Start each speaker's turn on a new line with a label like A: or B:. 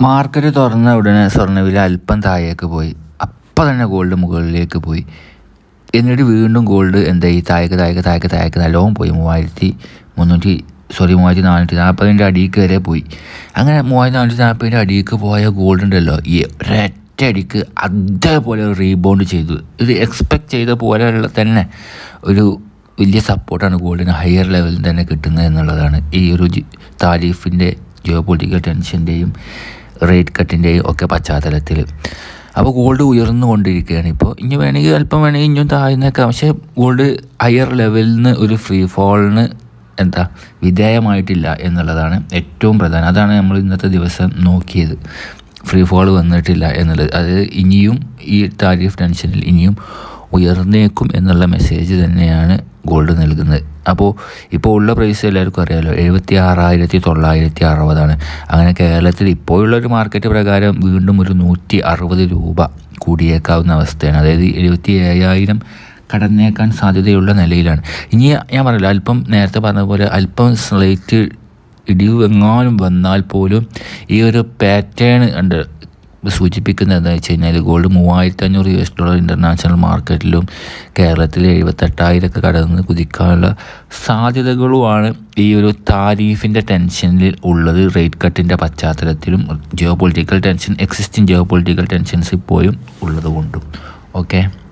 A: Market തുറന്ന ഉടനെ സ്വർണവില അല്പം താഴേക്ക് പോയി. അപ്പം തന്നെ ഗോൾഡ് മുകളിലേക്ക് പോയി. എന്നിട്ട് വീണ്ടും ഗോൾഡ് എന്താ ഈ താഴേക്ക് താഴേക്ക് താഴേക്ക് താഴേക്ക് നല്ലോണം പോയി. മൂവായിരത്തി മുന്നൂറ്റി സോറി മൂവായിരത്തി നാനൂറ്റി നാൽപ്പതിന്റെ അടിക്ക് വരെ പോയി. അങ്ങനെ മൂവായിരത്തി നാനൂറ്റി നാൽപ്പതിന്റെ അടിക്ക് പോയ ഗോൾഡ് ഉണ്ടല്ലോ. ഈ ഒരൊറ്റ അടിക്ക് അതേപോലെ റീബൗണ്ട് ചെയ്തു. ഇത് എക്സ്പെക്ട് ചെയ്ത പോലെയുള്ള തന്നെ ഒരു വലിയ സപ്പോർട്ടാണ് ഗോൾഡിന് ഹയർ ലെവലിൽ തന്നെ കിട്ടുന്നത് എന്നുള്ളതാണ്. ഈ ഒരു താരിഫിന്റെ ജിയോ പൊളിറ്റിക്കൽ ടെൻഷന്റെയും റേറ്റ് കട്ടിന്റെയും ഒക്കെ പശ്ചാത്തലത്തിൽ. അപ്പോൾ ഗോൾഡ് ഉയർന്നു ഉയർന്നുകൊണ്ടിരിക്കുകയാണ് ഇപ്പോൾ. ഇനി വേണമെങ്കിൽ അല്പം വേണമെങ്കിൽ ഇനിയും താഴ്ന്നേക്കാം. പക്ഷേ ഗോൾഡ് ഹയർ ലെവലിൽ നിന്ന് ഒരു ഫ്രീ ഫോളിന് എന്താ വിധേയമായിട്ടില്ല എന്നുള്ളതാണ് ഏറ്റവും പ്രധാനം. അതാണ് നമ്മൾ ഇന്നത്തെ ദിവസം നോക്കിയത്. ഫ്രീ ഫോൾ വന്നിട്ടില്ല എന്നുള്ളത്. അത് ഇനിയും ഈ താരിഫ് ടെൻഷനിൽ ഇനിയും ഉയർന്നേക്കും എന്നുള്ള മെസ്സേജ് തന്നെയാണ് ഗോൾഡ് നൽകുന്നത്. അപ്പോൾ ഇപ്പോൾ ഉള്ള പ്രൈസ് എല്ലാവർക്കും അറിയാമല്ലോ എഴുപത്തി ആറായിരത്തി തൊള്ളായിരത്തി അറുപതാണ് അങ്ങനെ കേരളത്തിൽ ഇപ്പോഴുള്ള ഒരു മാർക്കറ്റ് പ്രകാരം വീണ്ടും ഒരു നൂറ്റി അറുപത് രൂപ കൂടിയേക്കാവുന്ന അവസ്ഥയാണ്. അതായത് എഴുപത്തി ഏഴായിരം കടന്നേക്കാൻ സാധ്യതയുള്ള നിലയിലാണ്. ഇനി ഞാൻ പറയില്ല അല്പം നേരത്തെ പറഞ്ഞ പോലെ അല്പം സ്ലൈറ്റ് ഇടിവ് എങ്ങാനും വന്നാൽ പോലും ഈ ഒരു പാറ്റേൺ ഉണ്ട്. സൂചിപ്പിക്കുന്നത് എന്താ വെച്ച് കഴിഞ്ഞാൽ ഗോൾഡ് മൂവായിരത്തി അഞ്ഞൂറ് യു എസ് ഡോളർ ഇന്റർനാഷണൽ മാർക്കറ്റിലും കേരളത്തിൽ എഴുപത്തെട്ടായിരമൊക്കെ കടന്ന് കുതിക്കാനുള്ള സാധ്യതകളുമാണ് ഈ ഒരു താരീഫിന്റെ ടെൻഷനിൽ ഉള്ളത്. റേറ്റ് കട്ടിന്റെ പശ്ചാത്തലത്തിലും geo political tension existing geo political tensions ഇപ്പോഴും ഉള്ളതുകൊണ്ടും. ഓക്കെ